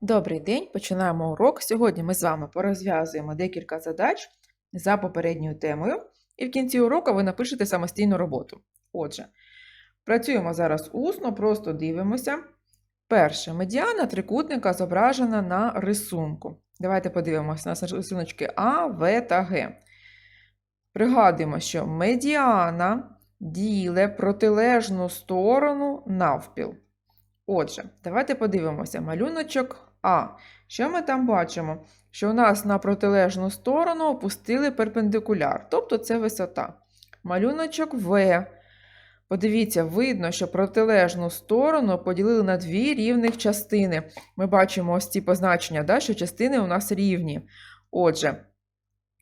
Добрий день, починаємо урок. Сьогодні ми з вами порозв'язуємо декілька задач за попередньою темою, і в кінці уроку ви напишете самостійну роботу. Отже, працюємо зараз усно, просто дивимося. Перше, медіана трикутника зображена на рисунку. Давайте подивимося на рисуночки А, В та Г. Пригадуємо, що медіана діле протилежну сторону навпіл. Отже, давайте подивимося. Малюночок А. Що ми там бачимо? Що у нас на протилежну сторону опустили перпендикуляр, тобто це висота. Малюночок В. Подивіться, видно, що протилежну сторону поділили на дві рівних частини. Ми бачимо ось ці позначення, да, що частини у нас рівні. Отже,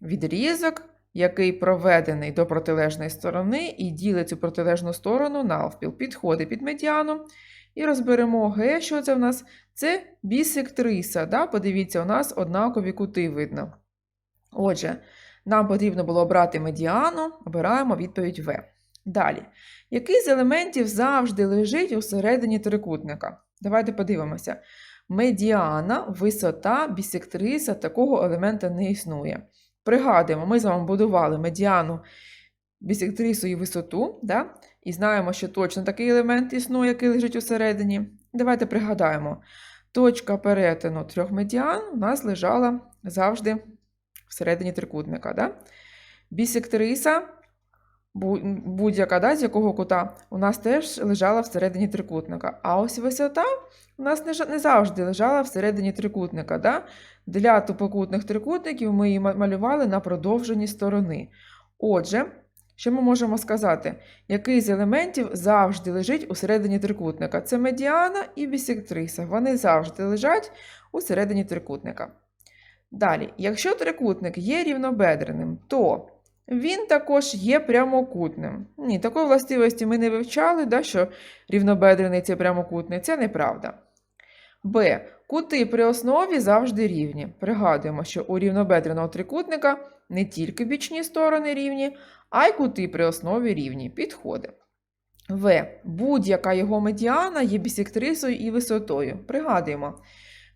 відрізок, який проведений до протилежної сторони і ділить цю протилежну сторону навпіл, підходить під медіану. І розберемо Г, що це в нас? Це бісектриса. Да? Подивіться, у нас однакові кути видно. Отже, нам потрібно було обрати медіану, обираємо відповідь В. Далі. Який з елементів завжди лежить у середині трикутника? Давайте подивимося. Медіана, висота, бісектриса такого елемента не існує. Пригадуємо, ми з вами будували медіану, бісектрису і висоту. Да? І знаємо, що точно такий елемент існує, який лежить усередині. Давайте пригадаємо, точка перетину трьох медіан у нас лежала завжди всередині трикутника. Да? Бісектриса, будь-яка да, з якого кута, у нас теж лежала всередині трикутника. А ось висота у нас не завжди лежала всередині трикутника. Да? Для тупокутних трикутників ми її малювали на продовженні сторони. Отже, що ми можемо сказати? Який з елементів завжди лежить у середині трикутника? Це медіана і бісектриса. Вони завжди лежать у середині трикутника. Далі, якщо трикутник є рівнобедреним, то він також є прямокутним. Ні, такої властивості ми не вивчали, да, що рівнобедрений це прямокутний. Це неправда. Б. Кути при основі завжди рівні. Пригадуємо, що у рівнобедреного трикутника не тільки бічні сторони рівні, а й кути при основі рівні. Підходи. В. Будь-яка його медіана є бісектрисою і висотою. Пригадуємо,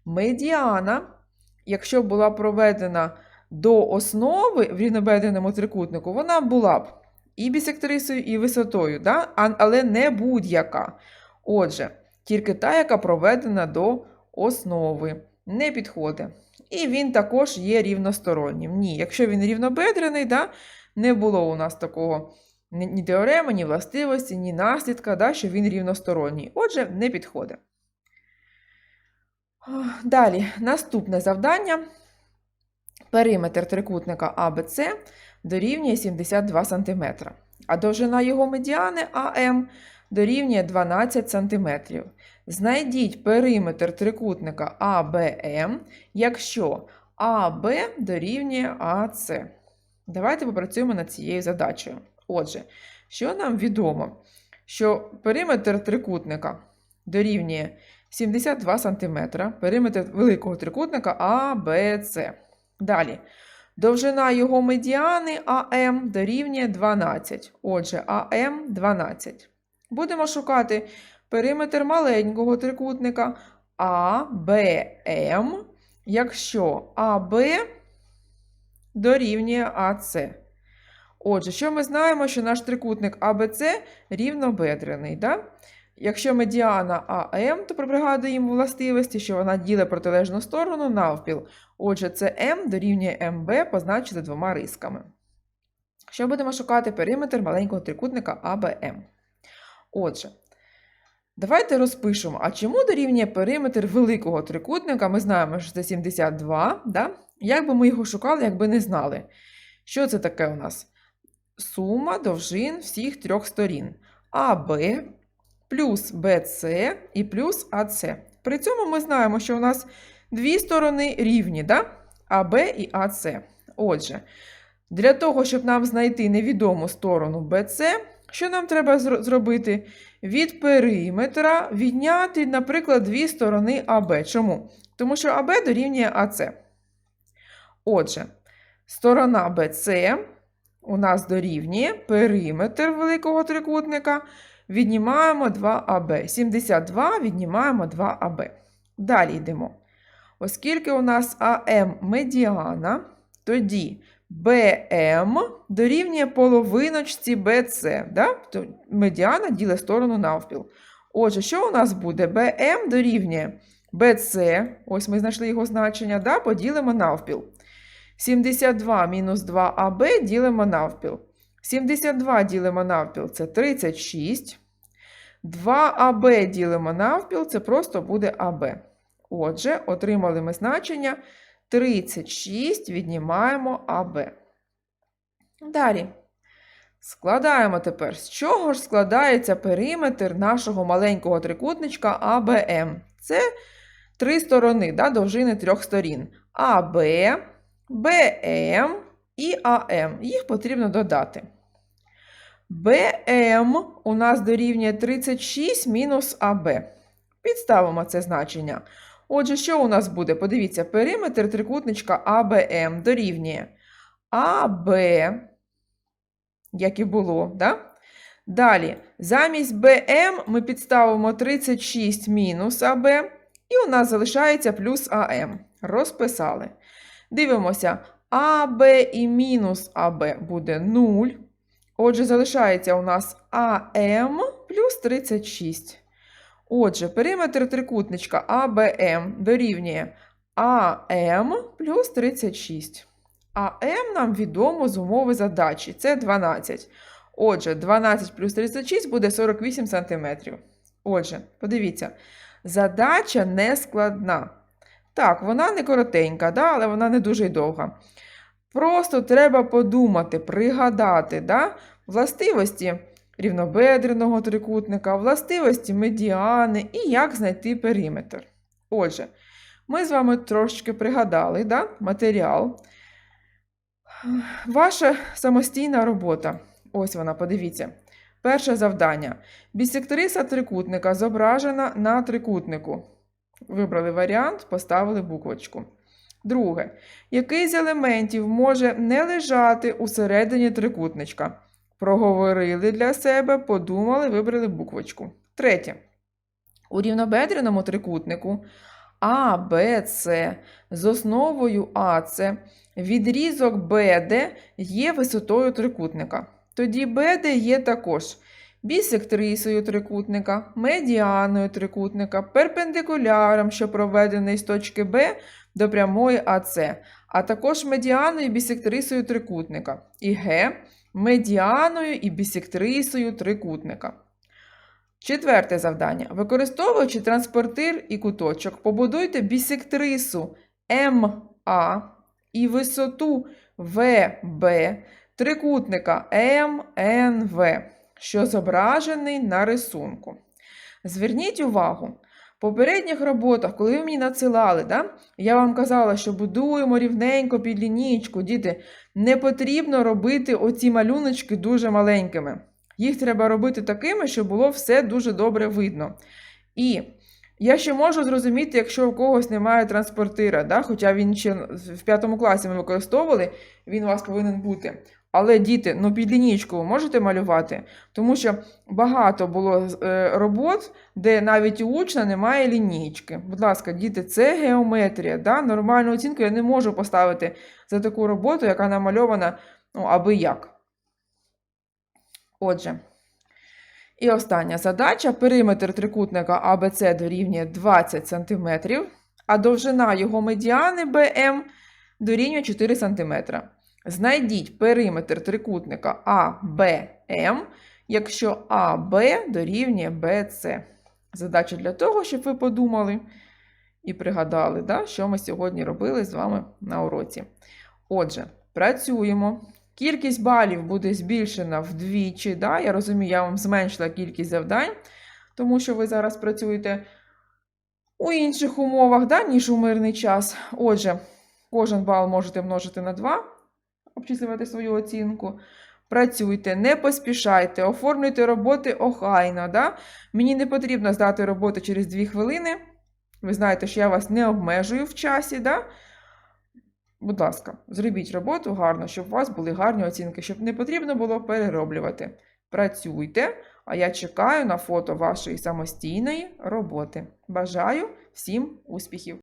медіана, якщо була проведена до основи в рівнобедреному трикутнику, вона була б і бісектрисою, і висотою, да? але не будь-яка. Отже, тільки та, яка проведена до основи, не підходить. І він також є рівностороннім. Ні, якщо він рівнобедрений, да, не було у нас такого ні теореми, ні властивості, ні наслідка, да, що він рівносторонній. Отже, не підходить. Далі, наступне завдання. Периметр трикутника АБЦ дорівнює 72 см, а довжина його медіани АМ дорівнює 12 см. Знайдіть периметр трикутника АБМ, якщо АБ дорівнює АС. Давайте попрацюємо над цією задачею. Отже, що нам відомо? Що периметр трикутника дорівнює 72 см, периметр великого трикутника АБЦ. Далі. Довжина його медіани АМ дорівнює 12. Отже, АМ 12. Будемо шукати периметр маленького трикутника АБМ, якщо АБ дорівнює АС. Отже, що ми знаємо, що наш трикутник АБЦ рівнобедрений. Да? Якщо медіана АМ, то пригадуємо властивості, що вона ділить протилежну сторону навпіл. Отже, це М дорівнює МБ позначити двома рисками. Що будемо шукати периметр маленького трикутника АБМ. Отже, давайте розпишемо, а чому дорівнює периметр великого трикутника? Ми знаємо, що це 72. Да? Як би ми його шукали, якби не знали. Що це таке у нас? Сума довжин всіх трьох сторін. АБ плюс БЦ і плюс АЦ. При цьому ми знаємо, що у нас дві сторони рівні, да? АБ і АЦ. Отже, для того, щоб нам знайти невідому сторону БЦ, що нам треба зробити? Від периметра відняти, наприклад, дві сторони АБ. Чому? Тому що АБ дорівнює АЦ. Отже, сторона БЦ у нас дорівнює периметр великого трикутника. Віднімаємо 2АБ. 72 віднімаємо 2АБ. Далі йдемо. Оскільки у нас АМ медіана, тоді БМ дорівнює половиночці БЦ. Да? Медіана ділить сторону навпіл. Отже, що у нас буде? БМ дорівнює BC, ось ми знайшли його значення, да? поділимо навпіл. 72 мінус 2АБ ділимо навпіл. 72 ділимо навпіл це 36. 2АБ ділимо навпіл, це просто буде АБ. Отже, отримали ми значення 36, віднімаємо АБ. Далі. Складаємо тепер, з чого ж складається периметр нашого маленького трикутничка АБМ. Це три сторони, да, довжини трьох сторін. АБ, БМ і АМ. Їх потрібно додати. БМ у нас дорівнює 36 мінус АБ. Підставимо це значення. Отже, що у нас буде? Подивіться, периметр трикутничка АБМ дорівнює АБ, як і було. Да? Далі, замість БМ ми підставимо 36 мінус АБ, і у нас залишається плюс АМ. Розписали. Дивимося, АБ і мінус АБ буде 0. Отже, залишається у нас АМ плюс 36. Отже, периметр трикутничка АБМ дорівнює АМ плюс 36. АМ нам відомо з умови задачі. Це 12. Отже, 12 плюс 36 буде 48 см. Отже, подивіться, задача не складна. Так, вона не коротенька, да, але вона не дуже й довга. Просто треба подумати, пригадати да, властивості рівнобедреного трикутника, властивості медіани і як знайти периметр. Отже, ми з вами трошечки пригадали да, матеріал. Ваша самостійна робота. Ось вона, подивіться. Перше завдання. Бісектриса трикутника зображена на трикутнику. Вибрали варіант, поставили буквочку. Друге. Який з елементів може не лежати усередині трикутничка? Проговорили для себе, подумали, вибрали буквочку. Третє. У рівнобедреному трикутнику А, Б, С з основою АС відрізок БД є висотою трикутника. Тоді БД є також бісектрисою трикутника, медіаною трикутника, перпендикуляром, що проведений з точки Б до прямої АС, а також медіаною і бісектрисою трикутника. І Г медіаною і бісектрисою трикутника. Четверте завдання. Використовуючи транспортир і куточок, побудуйте бісектрису МА і висоту ВБ трикутника МНВ, що зображений на рисунку. Зверніть увагу, в попередніх роботах, коли ви мені надсилали, да, я вам казала, що будуємо рівненько під лінійку, діти, не потрібно робити оці малюночки дуже маленькими. Їх треба робити такими, щоб було все дуже добре видно. І я ще можу зрозуміти, якщо у когось немає транспортира, да? хоча він ще в п'ятому класі ми використовували, він у вас повинен бути. Але діти, ну під лінійку ви можете малювати, тому що багато було е, робот, де навіть у учня немає лінійки. Будь ласка, діти, це геометрія. Да? Нормальну оцінку я не можу поставити за таку роботу, яка намальована ну, аби як. Отже. І остання задача: периметр трикутника АБЦ дорівнює 20 см, а довжина його медіани БМ дорівнює 4 см. Знайдіть периметр трикутника АБМ, якщо АБ дорівнює БЦ. Задача для того, щоб ви подумали і пригадали, да, що ми сьогодні робили з вами на уроці. Отже, працюємо. Кількість балів буде збільшена вдвічі. Да? Я розумію, я вам зменшила кількість завдань, тому що ви зараз працюєте у інших умовах, да, ніж у мирний час. Отже, кожен бал можете множити на 2, обчислювати свою оцінку. Працюйте, не поспішайте, оформлюйте роботи охайно. Да? Мені не потрібно здати роботу через 2 хвилини. Ви знаєте, що я вас не обмежую в часі. Да? Будь ласка, зробіть роботу гарно, щоб у вас були гарні оцінки, щоб не потрібно було перероблювати. Працюйте, а я чекаю на фото вашої самостійної роботи. Бажаю всім успіхів!